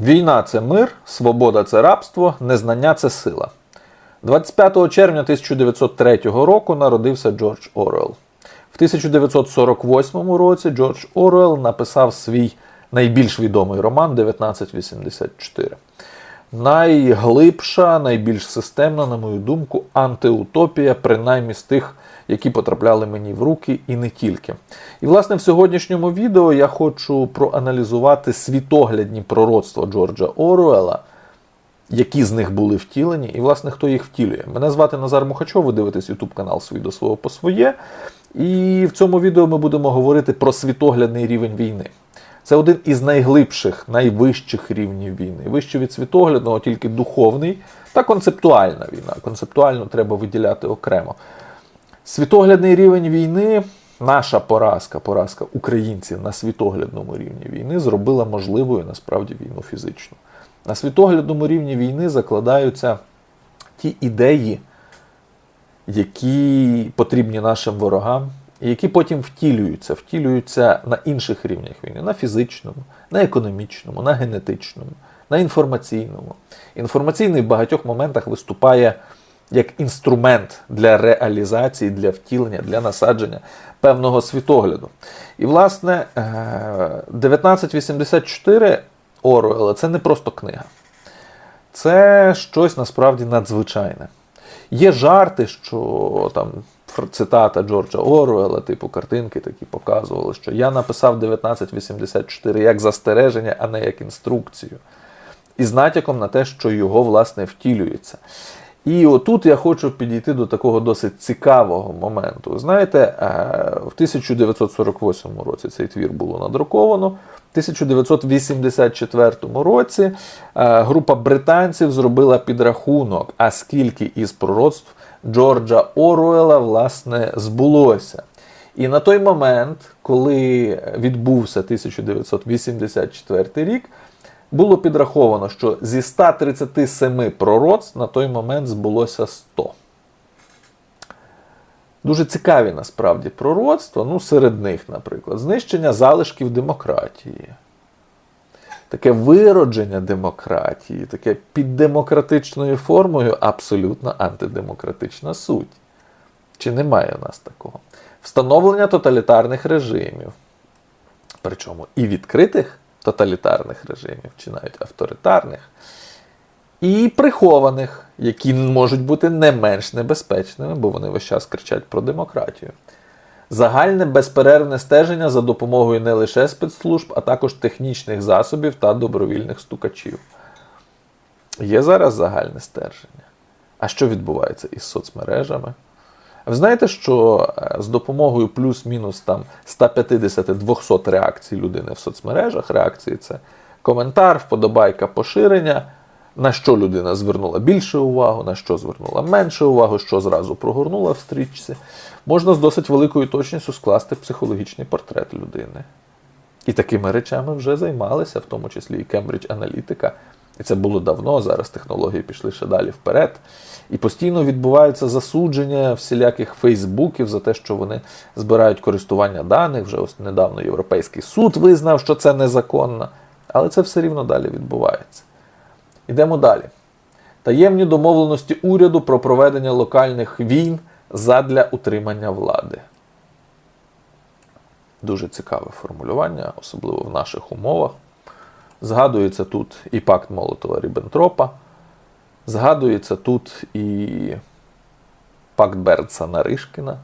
Війна це мир, свобода це рабство, незнання це сила. 25 червня 1903 року народився Джордж Оруелл. В 1948 році Джордж Оруелл написав свій найбільш відомий роман 1984. Найглибша, найбільш системна, на мою думку, антиутопія, принаймні з тих, які потрапляли мені в руки, і не тільки. І, власне, в сьогоднішньому відео я хочу проаналізувати світоглядні пророцтва Джорджа Оруела, які з них були втілені, і, власне, хто їх втілює. Мене звати Назар Мухачов, ви дивитесь YouTube канал «Свій до свого по своє. І в цьому відео ми будемо говорити про світоглядний рівень війни. Це один із найглибших, найвищих рівнів війни. Вище від світоглядного, тільки духовний та концептуальна війна. Концептуально треба виділяти окремо. Світоглядний рівень війни, наша поразка, поразка українців на світоглядному рівні війни зробила можливою насправді війну фізичну. На світоглядному рівні війни закладаються ті ідеї, які потрібні нашим ворогам, і які потім втілюються, втілюються на інших рівнях війни, на фізичному, на економічному, на генетичному, на інформаційному. Інформаційний в багатьох моментах виступає як інструмент для реалізації, для втілення, для насадження певного світогляду. І, власне, е, 1984 Оруелла це не просто книга. Це щось насправді надзвичайне. Є жарти, що там цитата Джорджа Оруелла, типу картинки такі показували, що я написав 1984 як застереження, а не як інструкцію. І з натяком на те, що його власне втілюється. І отут я хочу підійти до такого досить цікавого моменту. Знаєте, е, в 1948 році цей твір було надруковано. В 1984 році е, група британців зробила підрахунок, а скільки із пророцтв Джорджа Оруела власне збулося. І на той момент, коли відбувся 1984 рік, було підраховано, що зі 137 пророцтв на той момент збулося 100. Дуже цікаві насправді пророцтва. Ну, серед них, наприклад, знищення залишків демократії, таке виродження демократії, таке під демократичною формою абсолютно антидемократична суть. Чи немає у нас такого? Встановлення тоталітарних режимів. Причому і відкритих тоталітарних режимів, чи навіть авторитарних, і прихованих, які можуть бути не менш небезпечними, бо вони весь час кричать про демократію. Загальне безперервне стеження за допомогою не лише спецслужб, а також технічних засобів та добровільних стукачів. Є зараз загальне стерження. А що відбувається із соцмережами? Ви знаєте, що е, з допомогою плюс-мінус там 150-200 реакцій людини в соцмережах, реакції це коментар, вподобайка, поширення, на що людина звернула більше увагу, на що звернула менше увагу, що зразу прогорнула в стрічці, можна з досить великою точністю скласти психологічний портрет людини. І такими речами вже займалися, в тому числі і Кембридж Аналітика. І це було давно, зараз технології пішли ще далі вперед. І постійно відбуваються засудження всіляких фейсбуків за те, що вони збирають користування даних. Вже ось недавно Європейський суд визнав, що це незаконно. Але це все рівно далі відбувається. Ідемо далі. Таємні домовленості уряду про проведення локальних війн задля утримання влади. Дуже цікаве формулювання, особливо в наших умовах. Згадується тут і пакт Молотова Ріббентропа, згадується тут і пакт Берца Наришкіна.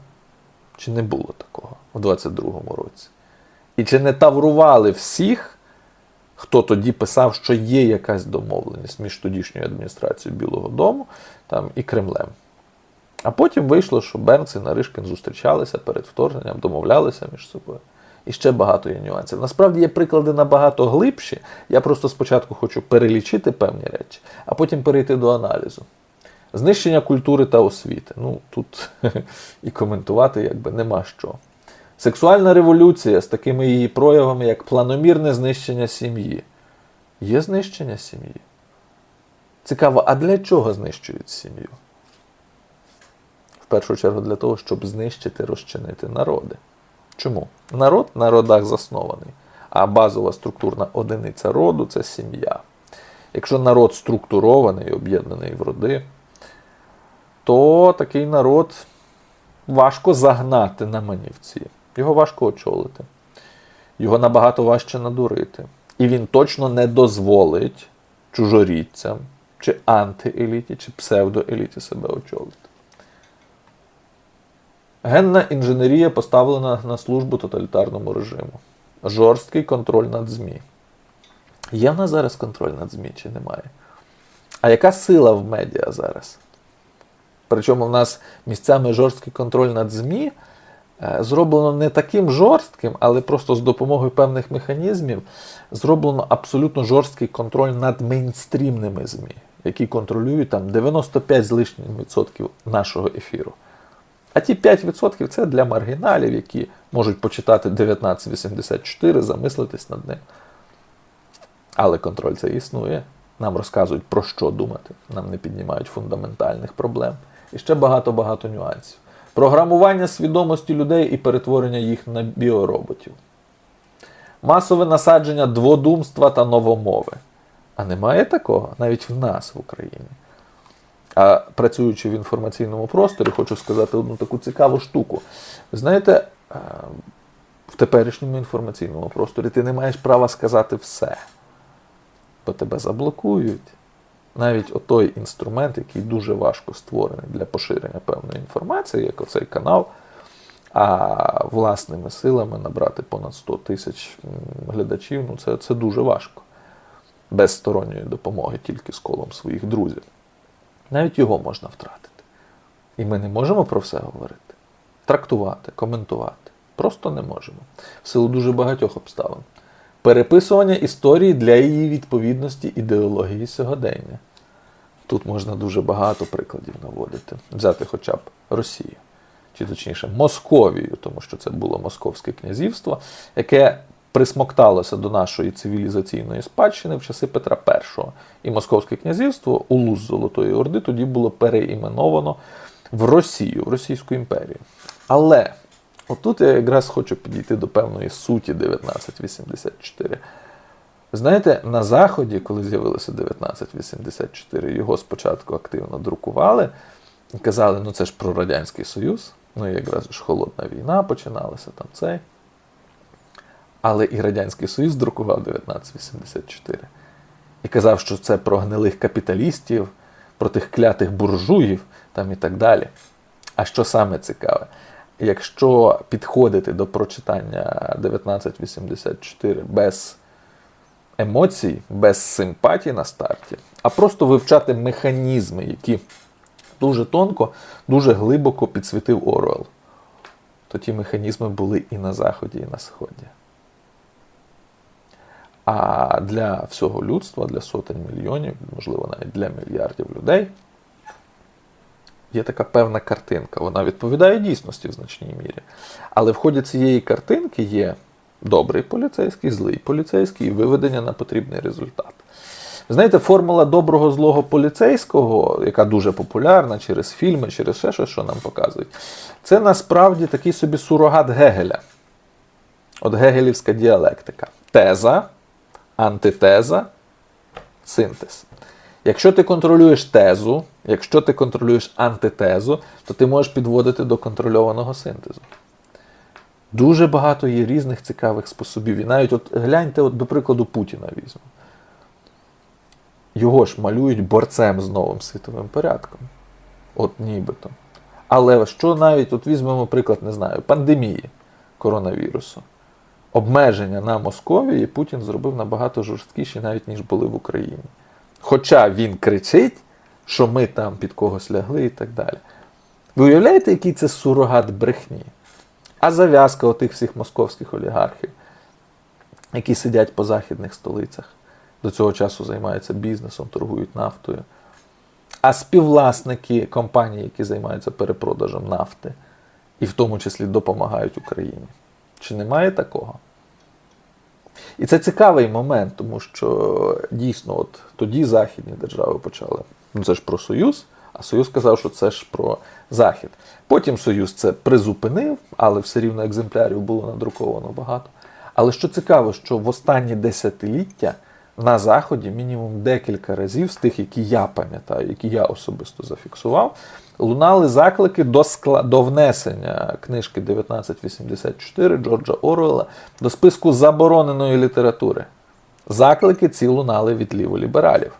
Чи не було такого в 22-му році? І чи не таврували всіх, хто тоді писав, що є якась домовленість між тодішньою адміністрацією Білого Дому там, і Кремлем? А потім вийшло, що Бернц і Наришкін зустрічалися перед вторгненням, домовлялися між собою. І ще багато є нюансів. Насправді є приклади набагато глибші. Я просто спочатку хочу перелічити певні речі, а потім перейти до аналізу. Знищення культури та освіти. Ну, тут і коментувати якби нема що. Сексуальна революція з такими її проявами, як планомірне знищення сім'ї. Є знищення сім'ї? Цікаво, а для чого знищують сім'ю? В першу чергу для того, щоб знищити, розчинити народи. Чому? Народ на родах заснований, а базова структурна одиниця роду це сім'я. Якщо народ структурований, об'єднаний в роди, то такий народ важко загнати на манівці. Його важко очолити. Його набагато важче надурити. І він точно не дозволить чужорідцям, чи антиеліті, чи псевдоеліті себе очолити. Генна інженерія поставлена на службу тоталітарному режиму. Жорсткий контроль над ЗМІ. Є в нас зараз контроль над ЗМІ чи немає? А яка сила в медіа зараз? Причому в нас місцями жорсткий контроль над ЗМІ е, зроблено не таким жорстким, але просто з допомогою певних механізмів зроблено абсолютно жорсткий контроль над мейнстрімними ЗМІ, які контролюють там 95 з лишнім відсотків нашого ефіру. А ті 5% це для маргіналів, які можуть почитати 1984, замислитись над ним. Але контроль це існує. Нам розказують про що думати, нам не піднімають фундаментальних проблем. І ще багато-багато нюансів. Програмування свідомості людей і перетворення їх на біороботів. Масове насадження дводумства та новомови. А немає такого навіть в нас в Україні. А працюючи в інформаційному просторі, хочу сказати одну таку цікаву штуку. Знаєте, е, в теперішньому інформаційному просторі ти не маєш права сказати все, бо тебе заблокують. Навіть отой інструмент, який дуже важко створений для поширення певної інформації, як оцей канал, а власними силами набрати понад 100 тисяч глядачів, ну це, це дуже важко. Без сторонньої допомоги, тільки з колом своїх друзів. Навіть його можна втратити. І ми не можемо про все говорити, трактувати, коментувати. Просто не можемо. В силу дуже багатьох обставин. Переписування історії для її відповідності ідеології сьогодення. Тут можна дуже багато прикладів наводити. Взяти хоча б Росію, чи точніше Московію, тому що це було Московське князівство, яке присмокталося до нашої цивілізаційної спадщини в часи Петра І. І Московське князівство, улус Золотої Орди, тоді було переіменовано в Росію, в Російську імперію. Але отут я якраз хочу підійти до певної суті 1984. Знаєте, на Заході, коли з'явилося 1984, його спочатку активно друкували і казали, ну це ж про Радянський Союз, ну якраз ж холодна війна починалася там цей. Але і Радянський Союз друкував 1984 і казав, що це про гнилих капіталістів, про тих клятих буржуїв там і так далі. А що саме цікаве? Якщо підходити до прочитання 1984 без емоцій, без симпатії на старті, а просто вивчати механізми, які дуже тонко, дуже глибоко підсвітив Оруел, то ті механізми були і на Заході, і на Сході. А для всього людства, для сотень мільйонів, можливо, навіть для мільярдів людей, є така певна картинка. Вона відповідає дійсності в значній мірі. Але в ході цієї картинки є добрий поліцейський, злий поліцейський і виведення на потрібний результат. Знаєте, формула доброго злого поліцейського, яка дуже популярна через фільми, через ще щось, що нам показують, це насправді такий собі сурогат Гегеля. От гегелівська діалектика. Теза, антитеза, синтез. Якщо ти контролюєш тезу, якщо ти контролюєш антитезу, то ти можеш підводити до контрольованого синтезу. Дуже багато є різних цікавих способів. І навіть от гляньте, от, до прикладу, Путіна візьмемо. Його ж малюють борцем з новим світовим порядком. От нібито. Але що навіть, от візьмемо приклад, не знаю, пандемії коронавірусу. Обмеження на Московії Путін зробив набагато жорсткіші, навіть ніж були в Україні. Хоча він кричить, що ми там під когось лягли і так далі. Ви уявляєте, який це сурогат брехні? А зав'язка отих всіх московських олігархів, які сидять по західних столицях, до цього часу займаються бізнесом, торгують нафтою. А співвласники компаній, які займаються перепродажем нафти, і в тому числі допомагають Україні. Чи немає такого? І це цікавий момент, тому що дійсно, от тоді західні держави почали. Ну це ж про Союз, а Союз казав, що це ж про Захід. Потім Союз це призупинив, але все рівно екземплярів було надруковано багато. Але що цікаво, що в останні десятиліття на Заході мінімум декілька разів з тих, які я пам'ятаю, які я особисто зафіксував, лунали заклики до скла... до внесення книжки 1984 Джорджа Оруелла до списку забороненої літератури. Заклики ці лунали від ліволібералів,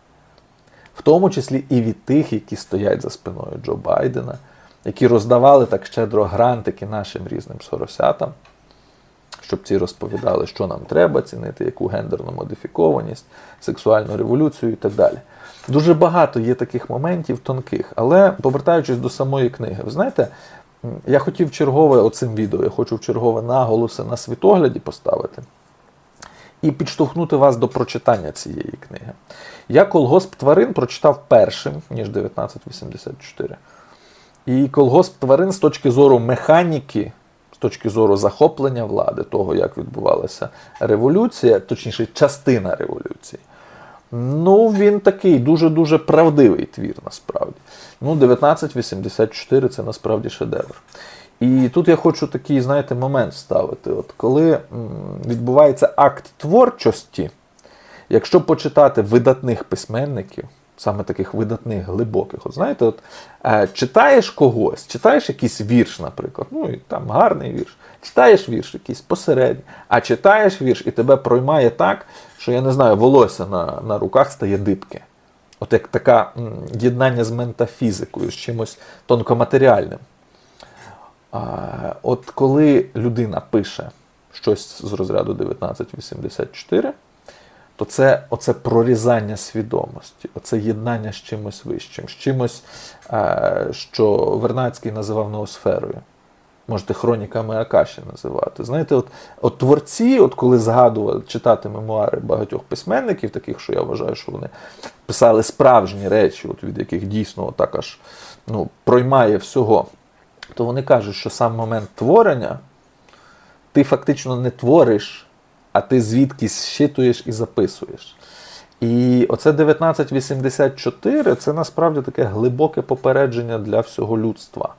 в тому числі і від тих, які стоять за спиною Джо Байдена, які роздавали так щедро грантики нашим різним соросятам, щоб ці розповідали, що нам треба цінити, яку гендерну модифікованість, сексуальну революцію і так далі. Дуже багато є таких моментів тонких, але повертаючись до самої книги, ви знаєте, я хотів чергове оцим відео, я хочу чергове наголоси на світогляді поставити і підштовхнути вас до прочитання цієї книги. Я колгосп тварин прочитав першим, ніж 1984. І колгосп тварин з точки зору механіки, з точки зору захоплення влади, того, як відбувалася революція, точніше, частина революції. Ну, він такий дуже-дуже правдивий твір, насправді. Ну, 1984 це насправді шедевр. І тут я хочу такий, знаєте, момент ставити. От коли відбувається акт творчості, якщо почитати видатних письменників, саме таких видатних, глибоких, от знаєте, от е, читаєш когось, читаєш якийсь вірш, наприклад, ну і там гарний вірш, читаєш вірш якийсь посередній, а читаєш вірш і тебе проймає так, що я не знаю, волосся на, на руках стає дибке. От як таке єднання з ментафізикою, з чимось тонкоматеріальним. А, от коли людина пише щось з розряду 1984, то це оце прорізання свідомості, оце єднання з чимось вищим, з чимось, е, що Вернацький називав ноосферою. Можете хроніками Акаші називати. Знаєте, от, от творці, от коли згадували читати мемуари багатьох письменників, таких, що я вважаю, що вони писали справжні речі, от від яких дійсно так аж ну, проймає всього, то вони кажуть, що сам момент творення ти фактично не твориш, а ти звідкись щитуєш і записуєш. І оце 1984 це насправді таке глибоке попередження для всього людства.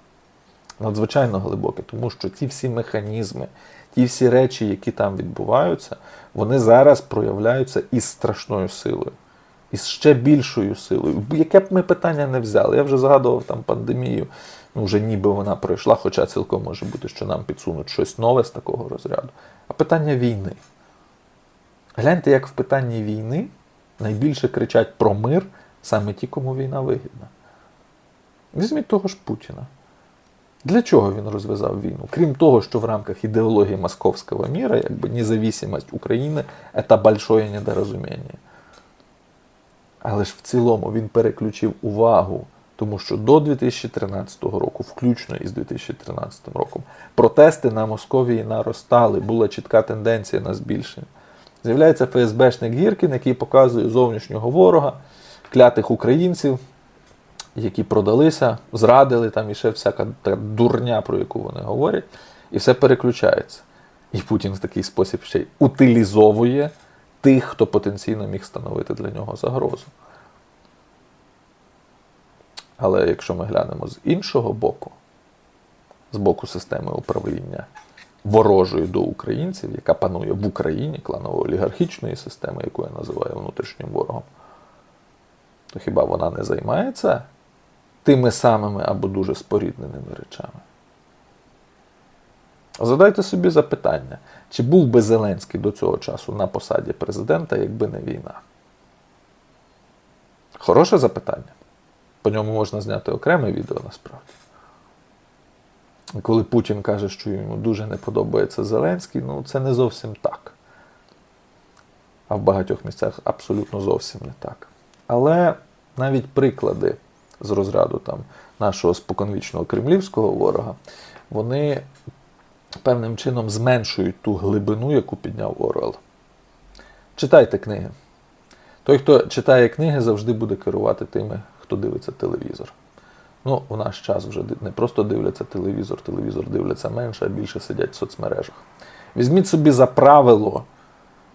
Надзвичайно глибоке, тому що ті всі механізми, ті всі речі, які там відбуваються, вони зараз проявляються із страшною силою, із ще більшою силою. Яке б ми питання не взяли? Я вже згадував там пандемію, ну вже ніби вона пройшла, хоча цілком може бути, що нам підсунуть щось нове з такого розряду. А питання війни. Гляньте, як в питанні війни найбільше кричать про мир саме ті, кому війна вигідна. Візьміть того ж Путіна. Для чого він розв'язав війну? Крім того, що в рамках ідеології московського міра, якби независимость України це большое недорозуміння. Але ж в цілому він переключив увагу, тому що до 2013 року, включно із 2013 роком, протести на Московії наростали, була чітка тенденція на збільшення. З'являється ФСБшник Гіркін, який показує зовнішнього ворога, клятих українців, які продалися, зрадили там і ще всяка та дурня, про яку вони говорять, і все переключається. І Путін в такий спосіб ще й утилізовує тих, хто потенційно міг становити для нього загрозу. Але якщо ми глянемо з іншого боку, з боку системи управління ворожою до українців, яка панує в Україні, кланово-олігархічної системи, яку я називаю внутрішнім ворогом, то хіба вона не займається тими самими або дуже спорідненими речами? Задайте собі запитання, чи був би Зеленський до цього часу на посаді президента, якби не війна? Хороше запитання. По ньому можна зняти окреме відео насправді. Коли Путін каже, що йому дуже не подобається Зеленський, ну це не зовсім так. А в багатьох місцях абсолютно зовсім не так. Але навіть приклади з розряду там, нашого споконвічного кремлівського ворога, вони певним чином зменшують ту глибину, яку підняв Орел. Читайте книги. Той, хто читає книги, завжди буде керувати тими, хто дивиться телевізор. Ну, в наш час вже не просто дивляться телевізор, телевізор дивляться менше, а більше сидять в соцмережах. Візьміть собі за правило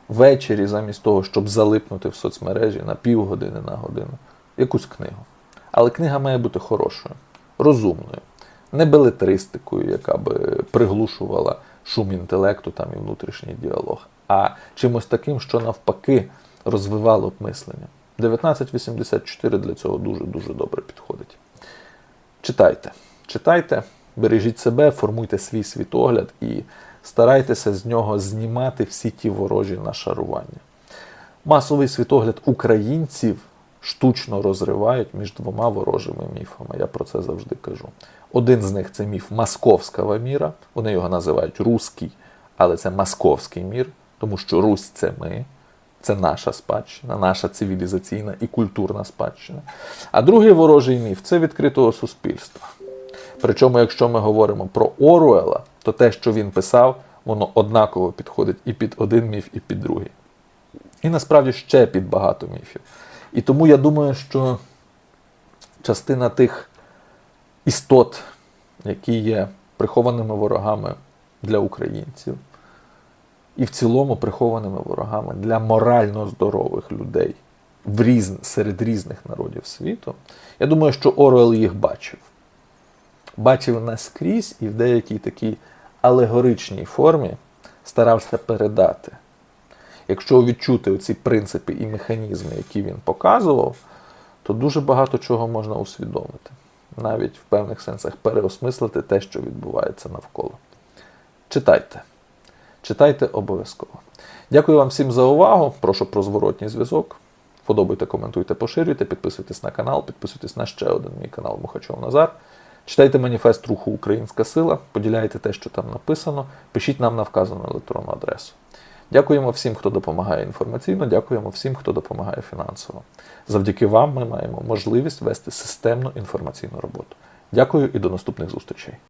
ввечері, замість того, щоб залипнути в соцмережі на півгодини, на годину, якусь книгу. Але книга має бути хорошою, розумною, не белетристикою, яка би приглушувала шум інтелекту там і внутрішній діалог, а чимось таким, що навпаки розвивало б мислення. 1984 для цього дуже-дуже добре підходить. Читайте, читайте, бережіть себе, формуйте свій світогляд і старайтеся з нього знімати всі ті ворожі нашарування. Масовий світогляд українців штучно розривають між двома ворожими міфами. Я про це завжди кажу. Один з них це міф московського міра. Вони його називають руський, але це московський мір, тому що Русь це ми, це наша спадщина, наша цивілізаційна і культурна спадщина. А другий ворожий міф це відкритого суспільства. Причому, якщо ми говоримо про Оруела, то те, що він писав, воно однаково підходить і під один міф, і під другий. І насправді ще під багато міфів. І тому я думаю, що частина тих істот, які є прихованими ворогами для українців, і в цілому прихованими ворогами для морально здорових людей в різ... серед різних народів світу, я думаю, що Оруел їх бачив. Бачив наскрізь і в деякій такій алегоричній формі старався передати. Якщо відчути оці принципи і механізми, які він показував, то дуже багато чого можна усвідомити. Навіть в певних сенсах переосмислити те, що відбувається навколо. Читайте. Читайте обов'язково. Дякую вам всім за увагу. Прошу про зворотній зв'язок. Подобайте, коментуйте, поширюйте, підписуйтесь на канал, підписуйтесь на ще один мій канал Мухачов Назар. Читайте маніфест руху Українська Сила, поділяйте те, що там написано, пишіть нам на вказану електронну адресу. Дякуємо всім, хто допомагає інформаційно, дякуємо всім, хто допомагає фінансово. Завдяки вам ми маємо можливість вести системну інформаційну роботу. Дякую і до наступних зустрічей.